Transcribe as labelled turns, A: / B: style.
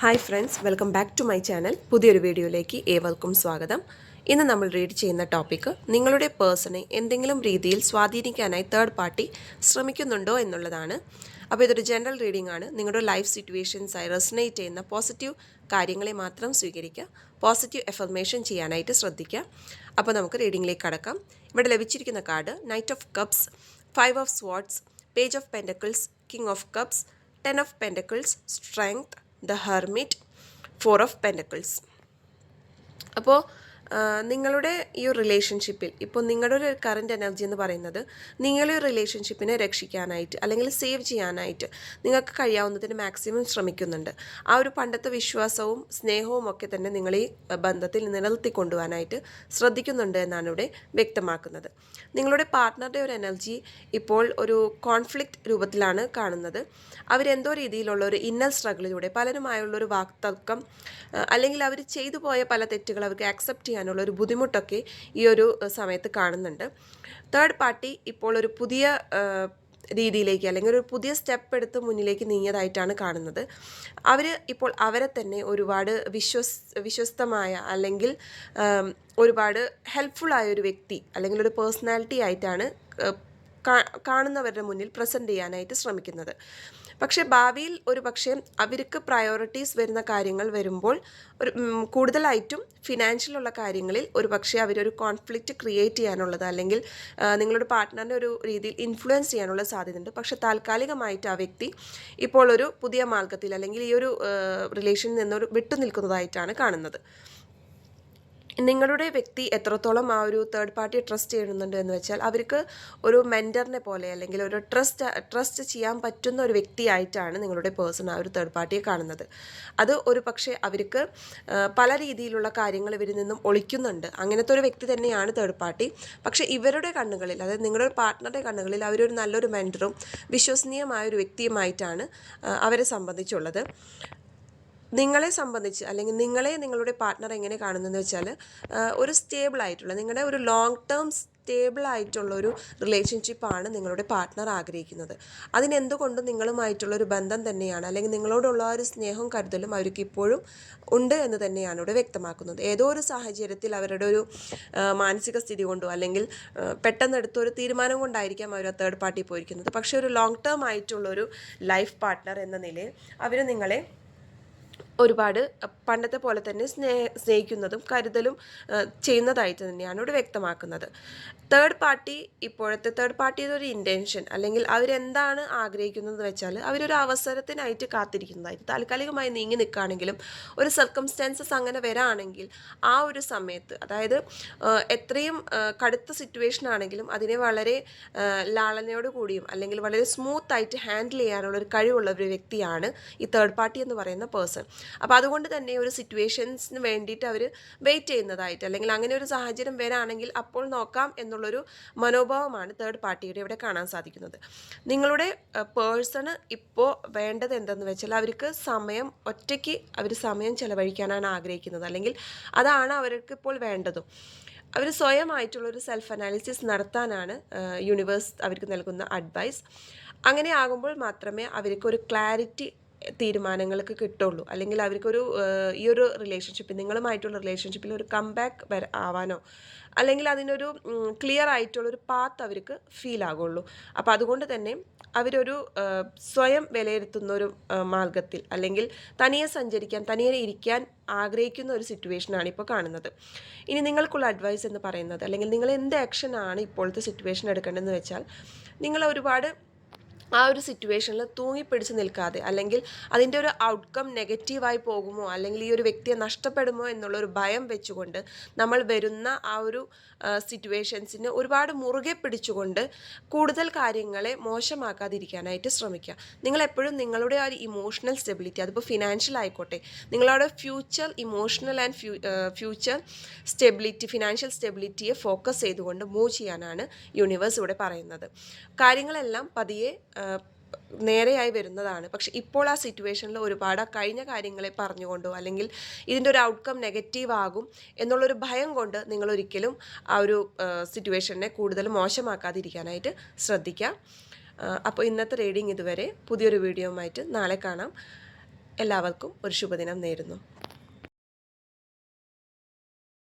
A: Hi friends welcome back to my channel. പുതിയൊരു വീഡിയോയിലേക്ക് ഏവർക്കും സ്വാഗതം. ഇന്ന് നമ്മൾ റീഡ് ചെയ്യുന്ന ടോപ്പിക്ക് നിങ്ങളുടെ പേഴ്സണെ എന്തെങ്കിലും രീതിയിൽ സ്വാധീനിക്കാനായി തേർഡ് പാർട്ടി ശ്രമിക്കുന്നുണ്ടോ എന്നുള്ളതാണ്. അപ്പോൾ ഇതൊരു ജനറൽ റീഡിംഗ് ആണ്. നിങ്ങളുടെ ലൈഫ് സിറ്റുവേഷൻസായി റെസനേറ്റ് ചെയ്യുന്ന പോസിറ്റീവ് കാര്യങ്ങളെ മാത്രം സ്വീകരിക്കുക പോസിറ്റീവ് എഫർമേഷൻ ചെയ്യാനായിട്ട് ശ്രദ്ധിക്കുക. അപ്പോൾ നമുക്ക് റീഡിങ്ങിലേക്ക് കടക്കാം. ഇവിടെ ലഭിച്ചിരിക്കുന്ന card knight of cups five of swords page of pentacles king of cups ten of pentacles strength the hermit four of pentacles അപ്പോൾ നിങ്ങളുടെ ഈ ഒരു റിലേഷൻഷിപ്പിൽ ഇപ്പോൾ നിങ്ങളുടെ ഒരു കറന്റ് എനർജി എന്ന് പറയുന്നത് നിങ്ങളെ റിലേഷൻഷിപ്പിനെ രക്ഷിക്കാനായിട്ട് അല്ലെങ്കിൽ സേവ് ചെയ്യാനായിട്ട് നിങ്ങൾക്ക് കഴിയാവുന്നതിന് മാക്സിമം ശ്രമിക്കുന്നുണ്ട്. ആ ഒരു പണ്ടത്തെ വിശ്വാസവും സ്നേഹവും ഒക്കെ തന്നെ നിങ്ങൾ ഈ ബന്ധത്തിൽ നിലനിർത്തി കൊണ്ടുപോകാനായിട്ട് ശ്രദ്ധിക്കുന്നുണ്ട് എന്നാണ് ഇവിടെ വ്യക്തമാക്കുന്നത്. നിങ്ങളുടെ പാർട്ട്ണറുടെ ഒരു എനർജി ഇപ്പോൾ ഒരു കോൺഫ്ലിക്റ്റ് രൂപത്തിലാണ് കാണുന്നത്. അവരെന്തോ രീതിയിലുള്ള ഒരു ഇന്നർ സ്ട്രഗിളിലൂടെ പലരുമായുള്ള ഒരു വാക്തർക്കം അല്ലെങ്കിൽ അവർ ചെയ്തു പോയ പല തെറ്റുകൾ അവർക്ക് ആക്സെപ്റ്റ് ചെയ്യാനുള്ള ഒരു ബുദ്ധിമുട്ടൊക്കെ ഈ ഒരു സമയത്ത് കാണുന്നുണ്ട്. തേർഡ് പാർട്ടി ഇപ്പോൾ ഒരു പുതിയ രീതിയിലേക്ക് അല്ലെങ്കിൽ ഒരു പുതിയ സ്റ്റെപ്പ് എടുത്ത് മുന്നിലേക്ക് നീങ്ങിയതായിട്ടാണ് കാണുന്നത്. അവർ ഇപ്പോൾ അവരെ തന്നെ ഒരുപാട് വിശ്വസ് വിശ്വസ്തമായ അല്ലെങ്കിൽ ഒരുപാട് ഹെൽപ്ഫുള്ളായ ഒരു വ്യക്തി അല്ലെങ്കിൽ ഒരു പേഴ്സണാലിറ്റി ആയിട്ടാണ് കാണുന്നവരുടെ മുന്നിൽ പ്രസന്റ് ചെയ്യാനായിട്ട് ശ്രമിക്കുന്നത്. പക്ഷേ ഭാവിയിൽ ഒരു പക്ഷേ അവർക്ക് പ്രയോറിറ്റീസ് വരുന്ന കാര്യങ്ങൾ വരുമ്പോൾ ഒരു കൂടുതലായിട്ടും ഫിനാൻഷ്യലുള്ള കാര്യങ്ങളിൽ ഒരു പക്ഷേ അവരൊരു കോൺഫ്ലിക്റ്റ് ക്രിയേറ്റ് ചെയ്യാനുള്ളത് അല്ലെങ്കിൽ നിങ്ങളുടെ പാർട്ട്ണറിന്റെ ഒരു രീതിയിൽ ഇൻഫ്ലുവൻസ് ചെയ്യാനുള്ള സാധ്യതയുണ്ട്. പക്ഷേ താൽക്കാലികമായിട്ട് ആ വ്യക്തി ഇപ്പോൾ ഒരു പുതിയ മാർഗത്തിൽ അല്ലെങ്കിൽ ഈ ഒരു റിലേഷനിൽ നിന്നൊരു വിട്ടുനിൽക്കുന്നതായിട്ടാണ് കാണുന്നത്. നിങ്ങളുടെ വ്യക്തി എത്രത്തോളം ആ ഒരു തേർഡ് പാർട്ടി ട്രസ്റ്റ് ചെയ്യുന്നുണ്ട് എന്ന് വെച്ചാൽ അവർക്ക് ഒരു മെന്ററിനെ പോലെ അല്ലെങ്കിൽ ഒരു ട്രസ്റ്റ് ട്രസ്റ്റ് ചെയ്യാൻ പറ്റുന്ന ഒരു വ്യക്തിയായിട്ടാണ് നിങ്ങളുടെ പേഴ്സൺ ആ ഒരു തേർഡ് പാർട്ടിയെ കാണുന്നത്. അത് ഒരു പക്ഷേ അവർക്ക് പല രീതിയിലുള്ള കാര്യങ്ങൾ ഇവരിൽ നിന്നും ഒളിക്കുന്നുണ്ട്. അങ്ങനത്തെ ഒരു വ്യക്തി തന്നെയാണ് തേർഡ് പാർട്ടി പക്ഷേ ഇവരുടെ കണ്ണുകളിൽ അതായത് നിങ്ങളുടെ പാർട്ട്ണറുടെ കണ്ണുകളിൽ അവരൊരു നല്ലൊരു മെന്ററും വിശ്വസനീയമായ ഒരു വ്യക്തിയുമായിട്ടാണ് അവരെ സംബന്ധിച്ചുള്ളത്. നിങ്ങളെ സംബന്ധിച്ച് അല്ലെങ്കിൽ നിങ്ങളെ നിങ്ങളുടെ പാർട്ട്ണർ എങ്ങനെ കാണുന്നതെന്ന് വെച്ചാൽ ഒരു സ്റ്റേബിൾ ആയിട്ടുള്ള നിങ്ങളുടെ ഒരു ലോങ് ടേം സ്റ്റേബിൾ ആയിട്ടുള്ള ഒരു റിലേഷൻഷിപ്പാണ് നിങ്ങളുടെ പാർട്ട്ണർ ആഗ്രഹിക്കുന്നത്. അതിനെന്തുകൊണ്ടും നിങ്ങളുമായിട്ടുള്ള ഒരു ബന്ധം തന്നെയാണ് അല്ലെങ്കിൽ നിങ്ങളോടുള്ള ഒരു സ്നേഹവും കരുതലും അവർക്ക് ഇപ്പോഴും ഉണ്ട് എന്ന് തന്നെയാണ് ഇവിടെ വ്യക്തമാക്കുന്നത്. ഏതോ ഒരു സാഹചര്യത്തിൽ അവരുടെ ഒരു മാനസിക സ്ഥിതി കൊണ്ടോ അല്ലെങ്കിൽ പെട്ടെന്ന് എടുത്ത ഒരു തീരുമാനം കൊണ്ടായിരിക്കാം അവർ തേർഡ് പാർട്ടി പോയിരിക്കുന്നത്. പക്ഷേ ഒരു ലോങ് ടേം ആയിട്ടുള്ള ഒരു ലൈഫ് പാർട്ട്ണർ എന്ന നിലയിൽ അവർ നിങ്ങളെ ഒരുപാട് പണ്ടത്തെ പോലെ തന്നെ സ്നേഹ സ്നേഹിക്കുന്നതും കരുതലും ചെയ്യുന്നതായിട്ട് തന്നെയാണ് ഇവിടെ വ്യക്തമാക്കുന്നത്. തേർഡ് പാർട്ടി ഇപ്പോഴത്തെ തേർഡ് പാർട്ടിയുടെ ഒരു ഇന്റൻഷൻ അല്ലെങ്കിൽ അവരെന്താണ് ആഗ്രഹിക്കുന്നത് വെച്ചാൽ അവരൊരു അവസരത്തിനായിട്ട് കാത്തിരിക്കുന്നതായിട്ട് താൽക്കാലികമായി നീങ്ങി നിൽക്കുകയാണെങ്കിലും ഒരു സർക്കംസ്റ്റാൻസസ് അങ്ങനെ വരാണെങ്കിൽ ആ ഒരു സമയത്ത് അതായത് എത്രയും കടുത്ത സിറ്റുവേഷൻ ആണെങ്കിലും അതിനെ വളരെ ലാളനയോട് കൂടിയും അല്ലെങ്കിൽ വളരെ സ്മൂത്തായിട്ട് ഹാൻഡിൽ ചെയ്യാനുള്ള ഒരു കഴിവുള്ള ഒരു വ്യക്തിയാണ് ഈ തേർഡ് പാർട്ടി എന്ന് പറയുന്ന പേഴ്സൺ അപ്പോൾ അതുകൊണ്ട് തന്നെ ഒരു സിറ്റുവേഷൻസിന് വേണ്ടിയിട്ട് അവർ വെയിറ്റ് ചെയ്യുന്നതായിട്ട് അല്ലെങ്കിൽ അങ്ങനെ ഒരു സാഹചര്യം വരാണെങ്കിൽ അപ്പോൾ നോക്കാം എന്നുള്ളൊരു മനോഭാവമാണ് തേർഡ് പാർട്ടിയുടെ ഇവിടെ കാണാൻ സാധിക്കുന്നത്. നിങ്ങളുടെ പേഴ്സണ് ഇപ്പോൾ വേണ്ടത് എന്തെന്ന് വെച്ചാൽ അവർക്ക് സമയം ഒറ്റയ്ക്ക് അവർ സമയം ചെലവഴിക്കാനാണ് ആഗ്രഹിക്കുന്നത്. അല്ലെങ്കിൽ അതാണ് അവർക്ക് ഇപ്പോൾ വേണ്ടതും. അവർ സ്വയമായിട്ടുള്ളൊരു സെൽഫ് അനാലിസിസ് നടത്താനാണ് യൂണിവേഴ്സ് അവർക്ക് നൽകുന്ന അഡ്വൈസ് അങ്ങനെ ആകുമ്പോൾ മാത്രമേ അവർക്ക് ഒരു ക്ലാരിറ്റി തീരുമാനങ്ങൾക്ക് കിട്ടുള്ളൂ. അല്ലെങ്കിൽ അവർക്കൊരു ഈ ഒരു റിലേഷൻഷിപ്പ് നിങ്ങളുമായിട്ടുള്ള റിലേഷൻഷിപ്പിൽ ഒരു കംബാക്ക് വര ആവാനോ അല്ലെങ്കിൽ അതിനൊരു ക്ലിയർ ആയിട്ടുള്ളൊരു പാത്ത് അവർക്ക് ഫീൽ ആകുള്ളൂ. അപ്പോൾ അതുകൊണ്ട് തന്നെ അവരൊരു സ്വയം വിലയിരുത്തുന്ന ഒരു മാർഗത്തിൽ അല്ലെങ്കിൽ തനിയെ സഞ്ചരിക്കാൻ തനിയെ ഇരിക്കാൻ ആഗ്രഹിക്കുന്ന ഒരു സിറ്റുവേഷനാണ് ഇപ്പോൾ കാണുന്നത്. ഇനി നിങ്ങൾക്കുള്ള അഡ്വൈസ് എന്ന് പറയുന്നത് അല്ലെങ്കിൽ നിങ്ങൾ എന്ത് ആക്ഷനാണ് ഇപ്പോഴത്തെ സിറ്റുവേഷൻ എടുക്കേണ്ടതെന്ന് വെച്ചാൽ നിങ്ങൾ ഒരുപാട് ആ ഒരു സിറ്റുവേഷനിൽ തൂങ്ങിപ്പിടിച്ച് നിൽക്കാതെ അല്ലെങ്കിൽ അതിന്റെ ഒരു ഔട്ട്കം നെഗറ്റീവായി പോകുമോ? അല്ലെങ്കിൽ ഈ ഒരു വ്യക്തിയെ നഷ്ടപ്പെടുമോ എന്നുള്ള ഒരു ഭയം വെച്ചുകൊണ്ട് നമ്മൾ വരുന്ന ആ ഒരു സിറ്റുവേഷൻസിന് ഒരുപാട് മുറുകെ പിടിച്ചുകൊണ്ട് കൂടുതൽ കാര്യങ്ങളെ മോശമാക്കാതിരിക്കാനായിട്ട് ശ്രമിക്കുക. നിങ്ങൾ എപ്പോഴും നിങ്ങളുടെ ആ ഒരു ഇമോഷണൽ സ്റ്റെബിലിറ്റി അതിപ്പോൾ ഫിനാൻഷ്യൽ ആയിക്കോട്ടെ നിങ്ങളുടെ ഫ്യൂച്ചർ ഇമോഷണൽ ആൻഡ് ഫ്യൂ ഫ്യൂച്ചർ സ്റ്റെബിലിറ്റി ഫിനാൻഷ്യൽ സ്റ്റെബിലിറ്റിയെ ഫോക്കസ് ചെയ്തുകൊണ്ട് മൂവ് ചെയ്യാനാണ് യൂണിവേഴ്സ് ഇവിടെ പറയുന്നത്. കാര്യങ്ങളെല്ലാം പതിയെ നേരെയായി വരുന്നതാണ്. പക്ഷെ ഇപ്പോൾ ആ സിറ്റുവേഷനിൽ ഒരുപാട് കഴിഞ്ഞ കാര്യങ്ങളെ പറഞ്ഞുകൊണ്ടോ അല്ലെങ്കിൽ ഇതിന്റെ ഒരു ഔട്ട്കം നെഗറ്റീവ് ആകും എന്നുള്ളൊരു ഭയം കൊണ്ട് നിങ്ങൾ ഒരിക്കലും ആ ഒരു സിറ്റുവേഷനെ കൂടുതൽ മോശമാക്കാതിരിക്കാനായിട്ട് ശ്രദ്ധിക്കുക അപ്പോൾ ഇന്നത്തെ റീഡിങ് ഇതുവരെ പുതിയൊരു വീഡിയോയുമായിട്ട് നാളെ കാണാം. എല്ലാവർക്കും ഒരു ശുഭദിനം നേരുന്നു.